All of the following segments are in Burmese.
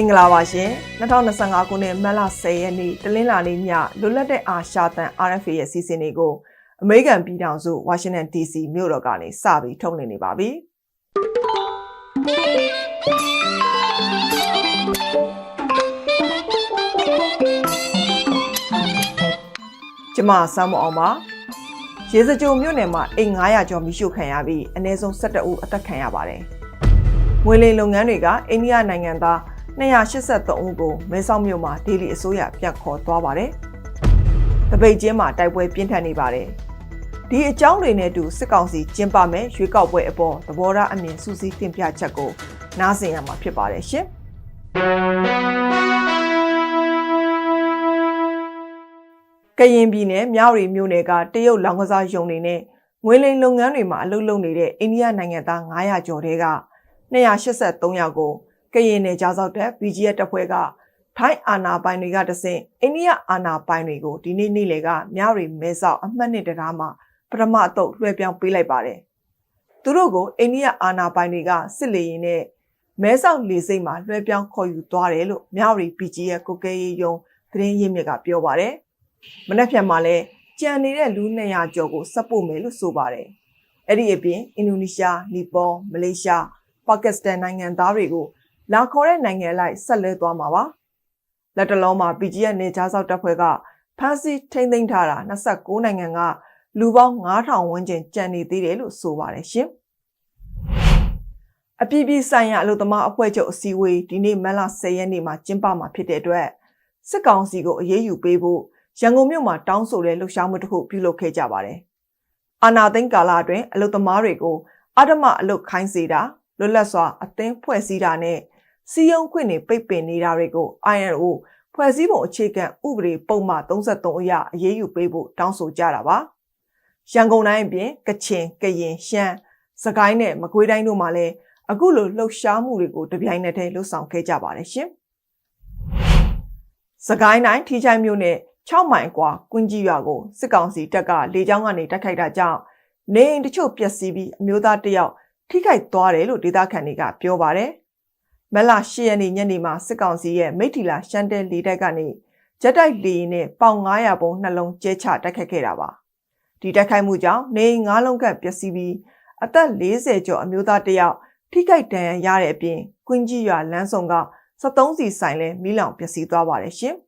မင်္ဂလာပါရှင်2025ခုနှစ်မတ်လ10ရက်နေ့တလင်းလာနေ့ညလွတ်လပ်တဲ့အာရှတန် RFA ရဲ့စီစဉ်တွေကိုအမေရိကန်ပြည်ထောင်စုဝါရှင်တန် DC မြို့တော်ကနေစပြီးထုတ်လွှင့်နေပါပြီကျမစမ်းမအောင်ပါရေစကြိုမြို့နယ်မှာအိမ်900ကျော်မိရှုခံရပြီးအနည်းဆုံး17ဦးအသက်ခံရပါတယ်။ငွေလိမ်လုပ်ငန်းတွေကအိန္ဒိယနိုင်ငံသား 283ဦးကိုမဲဆောက်မြို့မှာဒေလီအစိုးရပြန်ခေါ်သွားပါတယ်။တပိတ်ကျင်းမှာတိုက်ပွဲပြင်းထန်နေပါတယ်။ဒီအကြောင်းတွေနဲ့အတူစစ်ကောင်စီကျင်းပမဲ့ရွေးကောက်ပွဲအပေါ်သဘောထားအမြင်စူးစီးတင်ပြချက်ကိုနားဆင်ရမှာဖြစ်ပါတယ်ရှင်။ကရင်ပြည်နယ်မြောက်ရီမြို့နယ်ကတရုတ်လောင်ကစားယုံတွေနဲ့ငွေလိမ်လုပ်ငန်းတွေမှာအလုပ်လုပ်နေတဲ့အိန္ဒိယနိုင်ငံသား900ကျော်တဲက283ယောက်ကို ကရင်နယ်ကြားစောက်တဲ့ BGF တပ်ဖွဲ့ကထိုင်းအာဏာပိုင်တွေကတဆင့်အိန္ဒိယအာဏာပိုင်တွေကိုဒီနေ့နေ့လယ်ကမြောက်ရီမဲဆောက်အမှတ်နှစ်တရားမှာပထမအတုပ်လွှဲပြောင်းပေးလိုက်ပါတယ်။သူတို့ကိုအိန္ဒိယအာဏာပိုင်တွေကစစ်လေရင်နဲ့မဲဆောက်လေစိတ်မှာလွှဲပြောင်းခေါ်ယူသွားတယ်လို့မြောက်ရီ BGF ကိုကဲရေးယုံသတင်းရင်းမြစ်ကပြောပါတယ်။မနက်ဖြန်မှာလည်းကြံနေတဲ့လူ200ကျော်ကိုစပ်ပို့မယ်လို့ဆိုပါတယ်။အဲ့ဒီအပြင်အင်ဒိုနီးရှား၊နီပေါ၊မလေးရှား၊ပါကစ္စတန်နိုင်ငံသားတွေကို လာခေါ်တဲ့နိုင်ငံလိုက်ဆက်လဲသွားမှာပါ။လက်တလုံးမှာ BGF နေကြားစောက်တပ်ဖွဲ့ကဖမ်းဆီးထိန်းသိမ်းထားတာ29နိုင်ငံကလူပေါင်း9000ဝန်းကျင်ကြံနေသေးတယ်လို့ဆိုပါတယ်ရှင်။အပြည်ပြည်ဆိုင်ရာအလို့သမားအဖွဲ့ချုပ်အစည်းအဝေးဒီနေ့မတ်လ10ရက်နေ့မှာကျင်းပမှာဖြစ်တဲ့အတွက်စစ်ကောင်စီကိုအရေးယူပေးဖို့ရန်ကုန်မြို့မှာတောင်းဆိုတဲ့လှုပ်ရှားမှုတစ်ခုပြုလုပ်ခဲ့ကြပါတယ်။အာနာသိန်းကာလအတွင်းအလုသမားတွေကိုအဓမ္မအလုခိုင်းစေတာလွတ်လပ်စွာအသင်းဖွဲ့စည်းတာနဲ့ စီယုံခွင့်တွေပိတ်ပင်နေတာတွေကို INO ဖွဲ့စည်းပုံအခြေခံဥပဒေပုံမှန်33အရအရေးယူပေးဖို့တောင်းဆိုကြတာပါ။ရန်ကုန်တိုင်းအပြင်ကချင်ကရင်ရှမ်းစကိုင်းနဲ့မကွေးတိုင်းတို့မှာလည်းအခုလိုလှုပ်ရှားမှုတွေကိုတပြိုင်နက်တည်းလှုပ်ဆောင်ခဲ့ကြပါတယ်ရှင်။စကိုင်းတိုင်းထီချိုင်မြို့နယ်6မိုင်ကွာကွင်းကြီးရွာကိုစစ်ကောင်စီတပ်ကလေကြောင်းကနေတိုက်ခိုက်တာကြောင့်နေအိမ်တချို့ပျက်စီးပြီးအမျိုးသားတစ်ယောက်ထိခိုက်သွားတယ်လို့ဒေသခံတွေကပြောပါတယ်။ မလ10ရက်နေ့ညနေမှာစစ်ကောင်စီရဲ့မိထီလာရှမ်းတဲလေတိုက်ကနေဂျက်တိုက်လေရင်နဲ့ပေါင်900ပုံနှလုံးကျဲချတိုက်ခတ်ခဲ့တာပါ။ဒီတိုက်ခိုက်မှုကြောင့်နေအိမ်9လုံးခန့်ပျက်စီးပြီးအသက်40ကျော်အမျိုးသားတစ်ယောက်ထိခိုက်ဒဏ်ရာရတဲ့အပြင်ကွင်းကြီးရွာလမ်းဆောင်က73စီဆိုင်လဲမီးလောင်ပျက်စီးသွားပါတယ်ရှင်။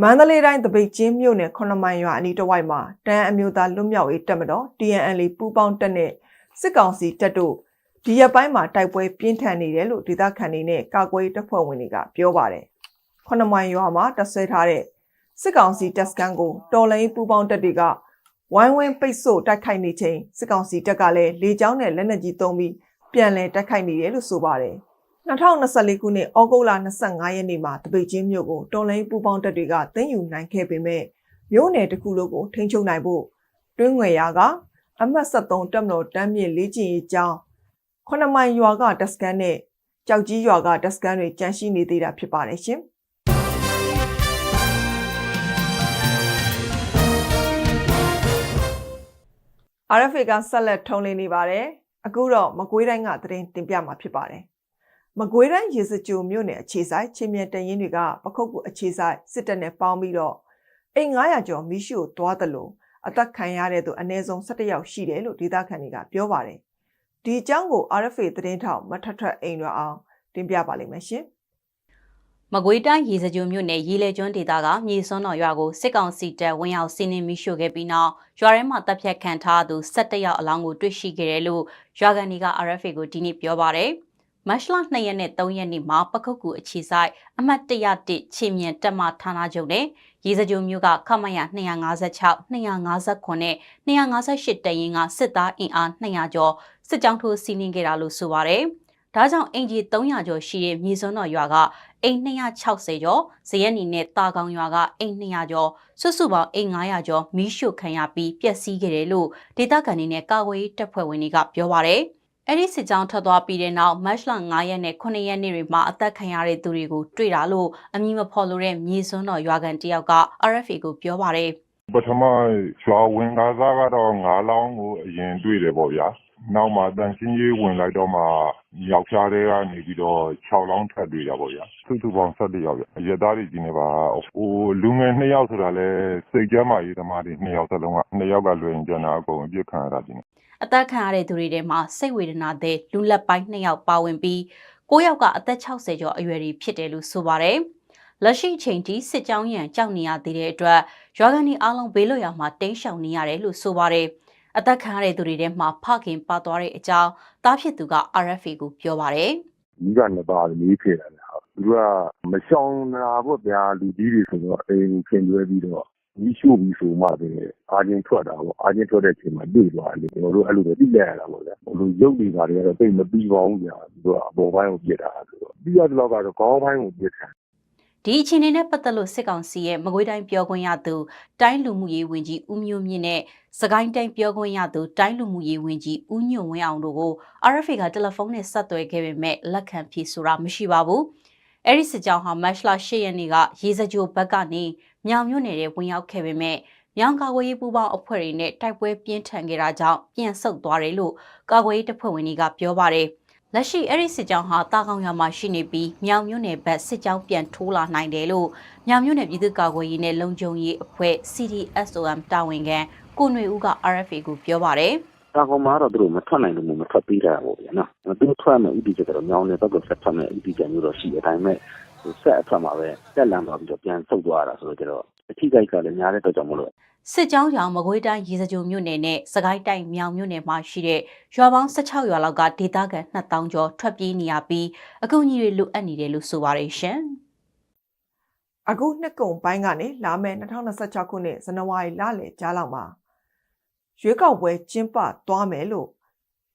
မန္တလေးတိုင်းတပိတ်ချင်းမြို့နယ်9မိုင်ရွာအနီးတစ်ဝိုက်မှာတန်းအမျိုးသားလွတ်မြောက်ရေးတပ်မတော် TNL ပူးပေါင်းတပ်နဲ့စစ်ကောင်စီတပ်တို့ ဒီရက်ပိုင်းမှာတိုက်ပွဲပြင်းထန်နေတယ်လို့ဒေသခံတွေနဲ့ကာကွယ်တပ်ဖွဲ့ဝင်တွေကပြောပါတယ်။9မိုင်ရွာမှာတပ်ဆဲထားတဲ့စစ်ကောင်စီတပ်စခန်းကိုတော်လိုင်းပူးပေါင်းတပ်တွေကဝိုင်းဝန်းပိတ်ဆို့တိုက်ခိုက်နေချိန်စစ်ကောင်စီတပ်ကလည်းလေကြောင်းနဲ့လက်နက်ကြီးသုံးပြီးပြန်လည်တိုက်ခိုက်နေတယ်လို့ဆိုပါတယ်။2024ခုနှစ်ဩဂုတ်လ25ရက်နေ့မှာတပိတ်ချင်းမြို့ကိုတော်လိုင်းပူပေါင်းတပ်တွေကသိမ်းယူနိုင်ခဲ့ပေမဲ့မြို့နယ်တစ်ခုလုံးကိုထိန်းချုပ်နိုင်ဖို့တွင်းငွေရာကအမှတ်73တပ်မတော်တမ်းမြေလေ့ကျင့်ရေးကျောင်း ခုနမိုင်ရွာကတက်စကန်နဲ့ကြောက်ကြီးရွာကတက်စကန်တွေကြန့်ရှိနေသေးတာဖြစ်ပါတယ်ရှင်။ RFA ကဆက်လက်ထုံးလင်းနေပါတယ်။အခုတော့မကွေးတိုင်းကသတင်းတင်ပြမှာဖြစ်ပါတယ်။မကွေးတိုင်းရေစကြိုမြို့နယ်အခြေဆိုင်ချင်းမြတရင်တွေကပခုတ်ကူအခြေဆိုင်စစ်တပ်နဲ့ပေါင်းပြီးတော့အိမ်900ကျော်မိရှို့သွားတယ်လို့အသက်ခံရတဲ့သူအနည်းဆုံး17ယောက်ရှိတယ်လို့ဒေသခံတွေကပြောပါတယ်။ ဒီအကြောင်းကို RFA သတင်းထောက်မထထအိမ်ရွာအောင်တင်ပြပါလိမ့်မယ်ရှင်။မကွေးတိုင်းရေစကြိုမြို့နယ်ရေလေကျွန်းဒေသကမြေစွန်းတော်ရွာကိုစစ်ကောင်စီတပ်ဝင်ရောက်စီးနင်းမိရှို့ခဲ့ပြီးနောက်ရွာထဲမှာတပ်ဖြတ်ခံထားသူ17ယောက်အလောင်းကိုတွေ့ရှိခဲ့တယ်လို့ရွာကန်တွေက RFA ကိုဒီနေ့ပြောပါတယ်။မတ်လ2ရက်နဲ့3ရက်နေ့မှာပခုတ်ကူအခြေဆိုင်အမှတ်101ချင်းမြန်တက်မဌာနချုပ်နဲ့ရေစကြိုမျိုးကခမရ256 259နဲ့258တရင်ကစစ်သားအင်အား200ကျော် စစ်ကြောင်းထိုးစီးနင်းခဲ့တာလို့ဆိုပါရယ်။ဒါကြောင့်အင်ဂျီ300ကျော်ရှိတဲ့မြေစွန်းတော်ရွာကအိမ်260ကျော်ဇရက်နီနဲ့တာကောင်ရွာကအိမ်200ကျော်စွစုပေါင်းအိမ်900ကျော်မီးရှို့ခံရပြီးပျက်စီးခဲ့တယ်လို့ဒေသခံတွေနဲ့ကာဝေးတပ်ဖွဲ့ဝင်တွေကပြောပါရယ်။အဲ့ဒီစစ်ကြောင်းထွက်သွားပြီးတဲ့နောက်မတ်လ9ရက်နဲ့9ရက်နေ့တွေမှာအသက်ခံရတဲ့သူတွေကိုတွေ့တာလို့အမည်မဖော်လို့တဲ့မြေစွန်းတော်ရွာကန်တယောက်က RFA ကိုပြောပါတယ်ပထမရွာဝင်ကားစားကတော့9လောင်းကိုအရင်တွေ့တယ်ပေါ့ဗျာ နောက်မှတန်ရှင်းရေးဝင်လိုက်တော့မှမြောက်ဖျားတဲ့ကနေပြီးတော့6လောင်းထပ်တွေ့တာပေါ့ဗျာစုစုပေါင်း17ယောက်ဗျအရက်သားတွေကြီးနေပါဟိုလူငယ်2ယောက်ဆိုတာလဲစိတ်ကြမ်းမာရေးသမားတွေ2ယောက်သလုံးက2ယောက်ကလွယ်ရင်ကျန်တာအကုန်အပြစ်ခံရတာဒီနေ့အသက်ခံရတဲ့သူတွေထဲမှာစိတ်ဝေဒနာသည်လူလက်ပိုင်း2ယောက်ပါဝင်ပြီး9ယောက်ကအသက်60ကျော်အရွယ်တွေဖြစ်တယ်လို့ဆိုပါတယ်။လက်ရှိအချိန်ထိစစ်ကြောင်းရန်ကြောက်နေရသေးတဲ့အတွက်ရွာကန်ဒီအားလုံးဘေးလွတ်ရာမှာတိမ်းရှောင်နေရတယ်လို့ဆိုပါတယ်။ အသက်ခံရတဲ့သူတွေထဲမှာဖခင်ပါသွားတဲ့အကြောင်းတားဖြစ်သူက RFA ကိုပြောပါတယ်မိကနှစ်ပါးလေးဖြစ်လာတယ်ဟုတ်သူကမရှောင်နာပေါ့ဗျာလူကြီးတွေဆိုတော့အိမ်ခင်ကျွဲပြီးတော့ကြီးရှို့ပြီးဆိုမှပဲအာချင်းထွက်တာပေါ့အာချင်းထွက်တဲ့အချိန်မှာတွေ့သွားတယ်ကျွန်တော်တို့အဲ့လိုပဲသိလိုက်ရတာပေါ့ဗျာဟိုလိုရုပ်တွေပါတွေကတော့သိမပြီးပါဘူးဗျာသူကအပေါ်ပိုင်းကိုပြစ်တာဆိုတော့ပြီးရတဲ့လောက်ကတော့ခေါင်းပိုင်းကိုပြစ်တာ။ ဒီအခြေအနေနဲ့ပတ်သက်လို့စစ်ကောင်စီရဲ့မကွေးတိုင်းပြောခွင့်ရသူတိုင်းလူမှုရေးဝန်ကြီးဦးမျိုးမြင့်နဲ့စကိုင်းတိုင်းပြောခွင့်ရသူတိုင်းလူမှုရေးဝန်ကြီးဦးညွန့်ဝင်းအောင်တို့ကို RFA ကတယ်လီဖုန်းနဲ့ဆက်သွယ်ခဲ့ပေမဲ့လက်ခံဖြေဆိုတာမရှိပါဘူး။အဲဒီစစ်ကြောင်းဟာမတ်လ10ရက်နေ့ကရေစကြိုဘက်ကနေမြောင်မြို့နယ်ထဲဝင်ရောက်ခဲ့ပေမဲ့မြောင်ကာကွယ်ရေးပူးပေါင်းအဖွဲ့တွေနဲ့တိုက်ပွဲပြင်းထန်ခဲ့တာကြောင့်ပြန်ဆုတ်သွားတယ်လို့ကာကွယ်ရေးတပ်ဖွဲ့ဝင်တွေကပြောပါတယ်။ လက်ရှိအဲ့ဒီစစ်ကြောင်းဟာတာကောင်းရွာမှာရှိနေပြီးမြောင်မြို့နယ်ဘက်စစ်ကြောင်းပြန်ထိုးလာနိုင်တယ်လို့မြောင်မြို့နယ်ပြည်သူ့ကာကွယ်ရေးနဲ့လုံခြုံရေးအဖွဲ့ CDSOM တာဝန်ခံကိုຫນွေဦးက RFA ကိုပြောပါတယ်တာကောင်မှာတော့သူတို့မထွက်နိုင်လို့မထွက်ပေးတာပေါ့ဗျာနော်သူတို့ထွက်မယ်ဥတီချက်ကတော့ညောင်းနေတော့ဆက်ထွက်မယ်ဥတီချက်မျိုးတော့ရှိတယ်ဒါပေမဲ့ဟိုဆက်အထွက်မှာပဲတက်လန်သွားပြီးတော့ပြန်ဆုတ်သွားတာဆိုတော့ကျတော့အထိကိက်ကလည်းများတဲ့အတွက်ကြောင့်မလို့ စစ်ကြောင်းကြောင့်မကွေးတိုင်းရေစကြိုမြို့နယ်နဲ့စကိုင်းတိုင်းမြောင်မြို့နယ်မှာရှိတဲ့ရွာပေါင်း16ရွာလောက်ကဒေသခံ2000ကျော်ထွက်ပြေးနေရပြီးအကူအညီတွေလိုအပ်နေတယ်လို့ဆိုပါတယ်ရှင်။အခုနှစ်ကုန်ပိုင်းကနေလာမယ့်2026ခုနှစ်ဇန်နဝါရီလလယ်ကြားလောက်မှာရွေးကောက်ပွဲကျင်းပသွားမယ်လို့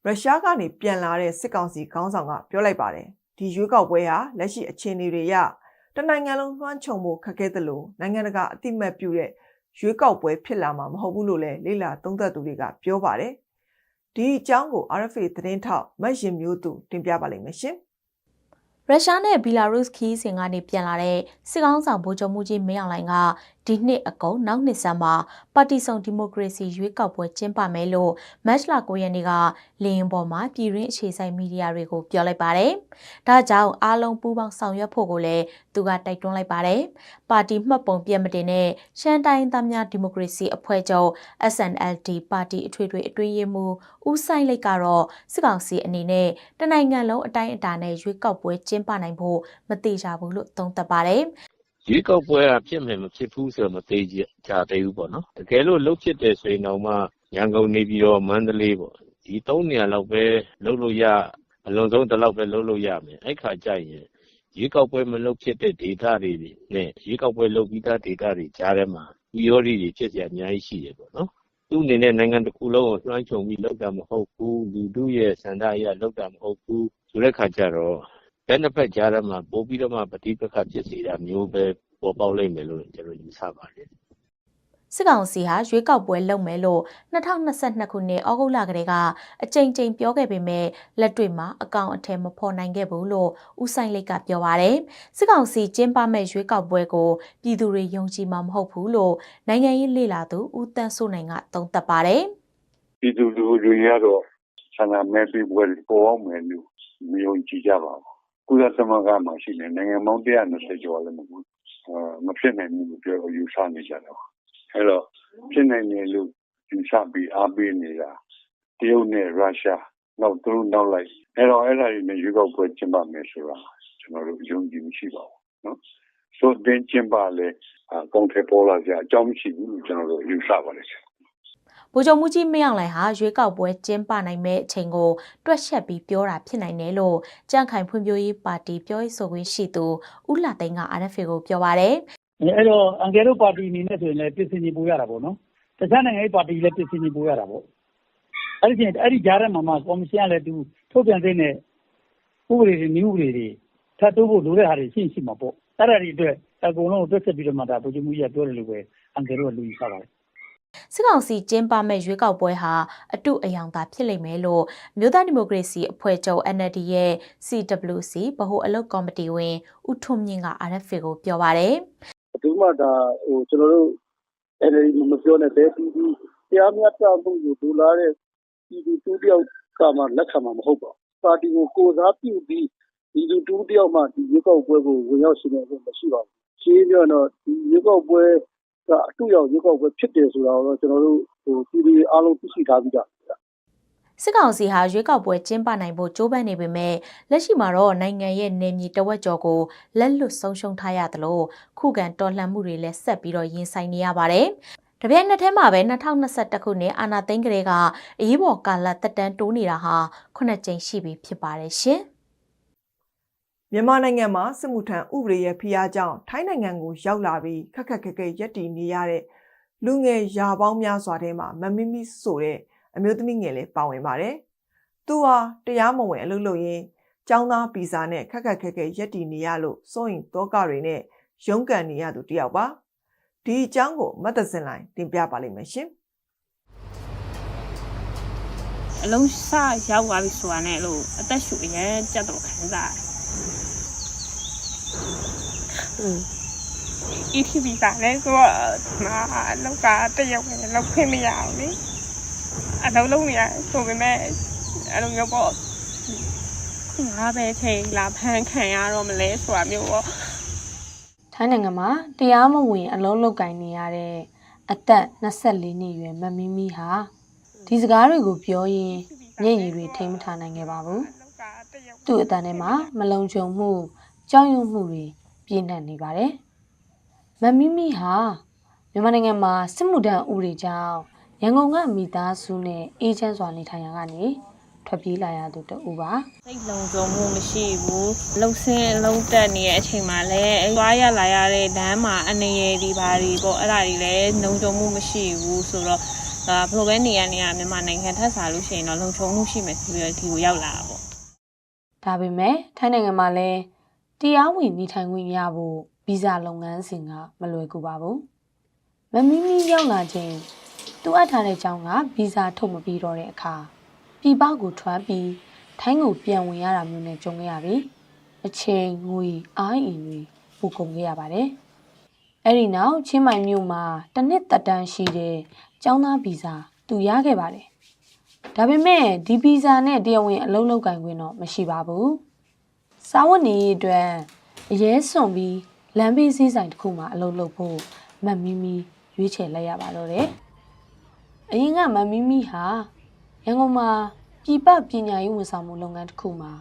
ရုရှားကနေပြန်လာတဲ့စစ်ကောင်စီခေါင်းဆောင်ကပြောလိုက်ပါတယ်ဒီရွေးကောက်ပွဲဟာလက်ရှိအခြေအနေတွေအရတနိုင်ငံလုံးလွှမ်းခြုံမှုခက်ခဲသလိုနိုင်ငံတကာအတိမတ်ပြုတဲ့ ရွေးကောက်ပွဲဖြစ်လာမှာမဟုတ်ဘူးလို့လည်းလေ့လာသုံးသပ်သူတွေကပြောပါတယ်ဒီအကြောင်းကို RFA သတင်းထောက်မတ်ရင်မျိုးသူတင်ပြပါလိမ့်မယ်ရှင်ရုရှားနဲ့ဘီလာရုစ်ခီးစဉ်ကနေပြန်လာတဲ့စစ်ကောင်းဆောင်ဗိုလ်ချုပ်မှုကြီးမင်းအောင်လှိုင်ကဒီနှစ်အကုန်နောက်နှစ်ဆန်းမှာ ပါတီစုံဒီမိုကရေစီရွေးကောက်ပွဲကျင်းပမယ်လို့မတ်လ9ရက်နေ့ကလင်းပေါ်မှာပြည်ရင်းအခြေစိုက်မီဒီယာတွေကိုပြောလိုက်ပါတယ်။ဒါကြောင့်အားလုံးပူးပေါင်းဆောင်ရွက်ဖို့ကိုလည်းသူကတိုက်တွန်းလိုက်ပါတယ်။ပါတီမှတ်ပုံပြတ်မတင်တဲ့ရှမ်းတိုင်းသားများဒီမိုကရေစီအဖွဲ့ချုပ် SNLD ပါတီအထွေထွေအတွင်းရေးမှူးဦးဆိုင်လိတ်ကတော့စစ်ကောင်စီအနေနဲ့တနိုင်ငံလုံးအတိုင်းအတာနဲ့ရွေးကောက်ပွဲကျင်းပနိုင်ဖို့မတိကြဘူးလို့သုံးသပ်ပါတယ် ရွေးကောက်ပွဲက ဖြစ်မယ် မဖြစ်ဘူးဆိုတာ မသေချာသေးဘူးပေါ့နော်။တကယ်လို့ လုပ်ဖြစ်တယ်ဆိုရင်တောင်မှ ရန်ကုန်၊နေပြည်တော်၊မန္တလေးပေါ့။ဒီ ၃ နေရာလောက်ပဲ လုပ်လို့ရ၊အလွန်ဆုံး ဒီလောက်ပဲ လုပ်လို့ရမယ်။အဲဒီအခါကျရင် ရွေးကောက်ပွဲ မလုပ်ဖြစ်တဲ့ ဒေသတွေနဲ့ ရွေးကောက်ပွဲ လုပ်ပြီးသား ဒေသတွေကြားထဲမှာ ပရိယောဂတွေ ဖြစ်စရာ အများကြီးရှိတယ်ပေါ့နော်။သူ့အနေနဲ့ နိုင်ငံတခုလုံးကို လွှမ်းခြုံပြီး လုပ်တာ မဟုတ်ဘူး။လူထုရဲ့ဆန္ဒအရ လုပ်တာ မဟုတ်ဘူးဆိုတဲ့အခါကျတော့ ဘယ်နှစ်ဖက်ကြားထဲမှာ ပို့ပြီးတော့မှ ပဋိပက္ခဖြစ်စေတာမျိုးပဲ ပေါ်ပေါက်လိမ့်မယ်လို့ ကျွန်တော်ယူဆပါတယ် စစ်ကောင်စီဟာ ရွေးကောက်ပွဲလုပ်မယ်လို့2022ခုနှစ် ဩဂုတ်လကတည်းက အကြိမ်ကြိမ် ပြောခဲ့ပေမဲ့ လက်တွေ့မှာ အကောင့်အထည် မဖော်နိုင်ခဲ့ဘူးလို့ ဦးဆိုင်လိတ်က ပြောပါရယ် စစ်ကောင်စီ ကျင်းပမဲ့ရွေးကောက်ပွဲကို ပြည်သူတွေ ယုံကြည်မှာ မဟုတ်ဘူးလို့ နိုင်ငံရေးလေလာသူ ဦးတန်းစိုးနိုင်က သုံးသပ်ပါတယ် ပြည်သူလူထုတွေကတော့ ဆန္ဒမဲပေးပွဲပေါ်အောင်မယ်လို့ မယုံကြည်ကြပါဘူး ကုလသမဂ္ဂမှာရှိနေနိုင်ငံပေါင်း120ကျော်လည်းမဟုတ်အာမဖြစ်နိုင်ဘူးလို့ပြောယူဆနေကြတယ်အဲ့တော့ ဖြစ်နိုင်တယ်လို့ ယူဆပြီး အားပေးနေတာ တရုတ်နဲ့ ရုရှား နောက် သူတို့နောက်လိုက် အဲ့တော့အဲ့ဒါတွေနဲ့ ရွေးကောက်ပွဲ ကျင်းပမယ်ဆိုတာ ကျွန်တော်တို့ယုံကြည် မရှိပါဘူးနော်ဆိုတဲ့ကျင်းပလဲအကောင့်ထဲပေါ်လာကြအကြောင်းမရှိဘူးလို့ ကျွန်တော်တို့ ယူဆပါတယ်ဗို လ်ချုပ်မှုကြီးမင်းအောင်လှိုင်ဟာရွေးကောက်ပွဲကျင်းပနိုင်မဲ့အချိန်ကိုတွက်ချက်ပြီးပြောတာဖြစ်နိုင်တယ်လို့ကြန့်ခိုင်ဖွံ့ဖြိုးရေးပါတီပြောရေးဆိုခွင့်ရှိသူဦးလာသိန်းက RFA ကိုပြောပါရယ်အဲ့တော့အန်ကယ်တို့ပါတီအနေနဲ့ဆိုရင်လည်းပြည်စင်ကြီးပို့ရတာပေါ့နော်တခြားနိုင်ငံရေးပါတီလည်းပြည်စင်ကြီးပို့ရတာပေါ့အဲ့ဒီချိန်အဲ့ဒီကြားထဲမှာမှကော်မရှင်ကလည်းသူထုတ်ပြန်တဲ့ဥပဒေတွေနည်းဥပဒေတွေထပ်တိုးဖို့လိုတဲ့ဟာတွေရှင်းရှိမှာပေါ့အဲ့ဒါတွေအတွက်အကုန်လုံးကိုတွက်ချက်ပြီးတော့မှဒါဗိုလ်ချုပ်မှုကြီးကပြောတယ်လို့ပဲအန်ကယ်တို့ကလူကြီးစားပါတယ် စစ်ကောင်စီကျင်းပမဲ့ရွေးကောက်ပွဲဟာအတုအယောင်သာဖြစ်လိမ့်မယ်လို့မြို့သားဒီမိုကရေစီအဖွဲ့ချုပ် NLD ရဲ့ CWC ဗဟိုအလုပ်ကော်မတီဝင်ဦးထွန်းမြင့်က RFA ကိုပြောပါရယ်ဘယ်သူမှဒါဟိုကျွန်တော်တို့အဲ့ဒီမပြောနဲ့ဘယ်ပြည်သူတရားမျှတမှုကိုဒူလာတဲ့ပြည်သူသူတယောက်ကမှလက်ခံမှာမဟုတ်ပါဘူးပါတီကိုကိုစားပြုပြီးဒီလူတူတယောက်မှဒီရွေးကောက်ပွဲကိုဝင်ရောက်ရှင်နေလို့မရှိပါဘူးရှင်းပြတော့ဒီရွေးကောက်ပွဲက အတူရောက်ရွေးကောက်ပွဲ ဖြစ်တယ်ဆိုတာတော့ ကျွန်တော်တို့ဟိုပြည်သူအားလုံး သိရှိထားပြီးသားစစ်ကောင်စီဟာ ရွေးကောက်ပွဲ ကျင်းပနိုင်ဖို့ ကြိုးပမ်းနေပေမဲ့ လက်ရှိမှာတော့ နိုင်ငံရဲ့နေမြေတဝက်ကျော်ကို လက်လွတ်ဆုံးရှုံးထားရသလို ခုခံတော်လှန်မှုတွေလည်း ဆက်ပြီးတော့ရင်ဆိုင်နေရပါတယ်။တပြိုင်နက်တည်းမှာပဲ2021ခုနှစ် အာဏာသိမ်းကလေးက အရေးပေါ်ကာလတက်တန်းတိုးနေတာဟာခုနှစ်ကြိမ်ရှိပြီ ဖြစ်ပါတယ်ရှင်။ မြန်မာနိုင်ငံမှာစစ်မှုထမ်းဥပဒေရဲ့ဖိအားကြောင့်ထိုင်းနိုင်ငံကိုရောက်လာပြီးခက်ခက်ခက်ခဲရက်တည်နေရတဲ့လူငယ်ရာပေါင်းများစွာထဲမှာမမီမီဆိုတဲ့အမျိုးသမီးငယ်လည်းပါဝင်ပါတယ်။သူဟာတရားမဝင်အလုပ်လုပ်ရင်းចောင်းသားဗီဇာနဲ့ခက်ခက်ခက်ခဲရက်တည်နေရလို့စိုးရင်တောကတွေနဲ့ရုန်းကန်နေရသူတစ်ယောက်ပါ။ဒီအကြောင်းကိုမတ်တစင်လိုင်းတင်ပြပါလိမ့်မယ်ရှင်။အလုံးစရောက်သွားပြီဆိုတာနဲ့လို့အသက်ရှူအရင်ကြက်တော့ခံစားရတယ်။ อืม ETV ကလည်းဆိုတော့မာလောက်ကတရုတ်နဲ့လောက်ခွင့်မရအောင်လေ။အလုံးလုံးနေရဆိုပေမဲ့အဲ့လိုမျိုးပေါ့ငါပဲချိန်လာဖန်ခံရတော့မလဲဆိုတာမျိုးပေါ့ထိုင်းနိုင်ငံမှာတရားမဝင် အလုံးလုတ်ကင်နေရတဲ့အသက်24နှစ်အရွယ်မမီမီဟာဒီစကားတွေကိုပြောရင်းမျက်ရည်တွေထိမ့်မထားနိုင်ခဲ့ပါဘူး။ သူ့အတန်ထဲမှာမလုံခြုံမှုကြောက်ရွံ့မှုတွေပြည့်နှက်နေပါတယ်။မမီမီဟာမြန်မာနိုင်ငံမှာစစ်မှုထမ်းဥပဒေကြောင့်ရန်ကုန်ကမိသားစုနဲ့အေးချမ်းစွာနေထိုင်ရကနေထွက်ပြေးလာရသူတဦးပါစိတ်လုံခြုံမှုမရှိဘူးလှုပ်ဆင်းလှုပ်တက်နေတဲ့အချိန်မှာလည်းအဲသွားရလာရတဲ့လမ်းမှာအနေရည်ဒီပါတွေပေါ့အဲ့ဒါတွေလည်းလုံခြုံမှုမရှိဘူးဆိုတော့ဒါဘယ်လိုပဲနေရနေရမြန်မာနိုင်ငံထက်စားလို့ရှိရင်တော့လုံခြုံမှုရှိမယ်ဆိုပြီးတော့ဒီကိုရောက်လာတာပေါ့။ ဒါပေမဲ့ထိုင်းနိုင်ငံမှာလည်းတရားဝင်နေထိုင်ခွင့်ရဖို့ဗီဇလုပ်ငန်းစဉ်ကမလွယ်ကူပါဘူး။မမီမီရောက်လာချိန်သူအပ်ထားတဲ့ကြောင်းကဗီဇထုတ်မပြီးတော့တဲ့အခါပြည်ပကိုထွက်ပြီးထိုင်းကိုပြန်ဝင်ရတာမျိုးနဲ့ကြုံခဲ့ရပြီ။အချိန်ငွေအားအင်တွေပူကုန်ခဲ့ရပါတယ်။အဲ့ဒီနောက်ချင်းမိုင်မြို့မှာတစ်နှစ်သက်တမ်းရှိတဲ့ကျောင်းသားဗီဇသူရခဲ့ပါတယ်။ ဒါပေမဲ့ဒီဗီဇာနဲ့တရားဝင်အလုပ်လုပ်ကင်ခွင့်တော့မရှိပါဘူး။စာဝတ်နေရေးအတွက်အရေးစွန်ပြီးလမ်းဘေးစည်းဆိုင်တစ်ခုမှာအလုပ်လုပ်ဖို့မတ်မီမီရွေးချယ်လိုက်ရပါတော့တယ်။အရင်ကမတ်မီမီဟာရန်ကုန်မှာပြည်ပပညာရေးဝန်ဆောင်မှုလုပ်ငန်းတစ်ခုမှာ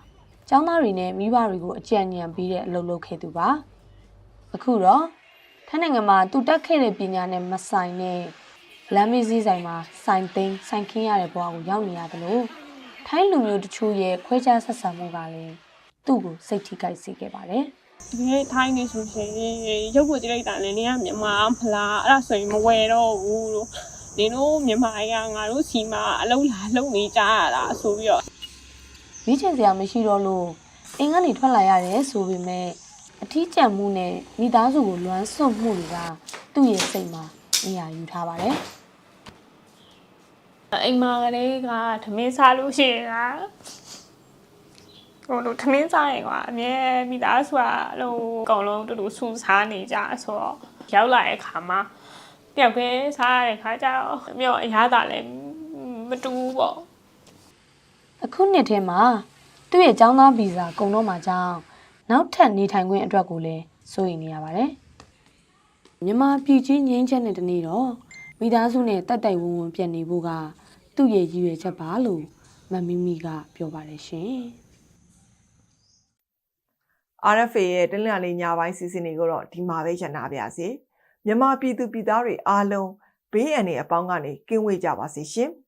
ကျောင်းသားတွေနဲ့မိဘတွေကိုအကြံဉာဏ်ပေးတဲ့အလုပ်လုပ်ခဲ့သူပါ။အခုတော့ထိုင်းနိုင်ငံမှာသူတက်ခဲ့တဲ့ပညာနဲ့မဆိုင်တဲ့ လမ်းမေးစည်းဆိုင်မှာဆိုင်သိမ်းဆိုင်ခင်းရတဲ့ဘဝကိုရောက်နေရတယ်လို့ထိုင်းလူမျိုးတချို့ရဲ့ခွဲခြားဆက်ဆံမှုကလည်းသူ့ကိုစိတ်ထိခိုက်စေခဲ့ပါတယ်ဒီနေ့ထိုင်းနေဆိုရှင်ရုပ်ကိုကြည့်လိုက်တာလည်းနေကမြန်မာမလားအဲ့ဒါဆိုရင်မဝယ်တော့ဘူးလို့နေတို့မြန်မာကငါတို့စီမှာအလုံးလာလုံးနေကြရတာဆိုပြီးတော့။မိချင်စရာမရှိတော့လို့အိမ်ကနေထွက်လာရတယ်ဆိုပေမဲ့အထီးကျန်မှုနဲ့မိသားစုကိုလွမ်းဆွတ်မှုတွေကသူ့ရဲ့စိတ်မှာနေရာယူထားပါတယ် အိမ်မှာကလေးကသမင်းစားလို့ရှိရင်ကဟိုလိုသမင်းစားရင်ကွာအမြဲမိသားစုကအလုံးအကုန်လုံးတူတူဆူစားနေကြဆိုတော့ရောက်လာတဲ့ခါမှာတယောက်ပဲစားရတဲ့ခါကျတော့မြို့အရသာလည်းမတူဘူးပေါ့။အခုနှစ်ထဲမှာသူ့ရဲ့ចောင်းသားဗီဇာကုန်တော့မှကြောင်းနောက်ထပ်နေထိုင်ခွင့်အတွက်ကိုလည်းစိုးရိမ်နေရပါတယ်။မြန်မာပြည်ကြီးငင်းချက်နဲ့တနေ့တော့မိသားစုနဲ့တက်တိုက်ဝန်းဝန်းပြတ်နေဖို့က သူ့ရဲ့ရည်ရွယ်ချက်ပါလို့မမီမီကပြောပါတယ်ရှင်။ RFA ရဲ့တင်းလျာလေးညပိုင်းစီစဉ်တွေကိုတော့ဒီမှာပဲရနာပါစေမြန်မာပြည်သူပြည်သားတွေအားလုံးဘေးအန္တရာယ်အပေါင်းကနေကင်းဝေးကြပါစေရှင်။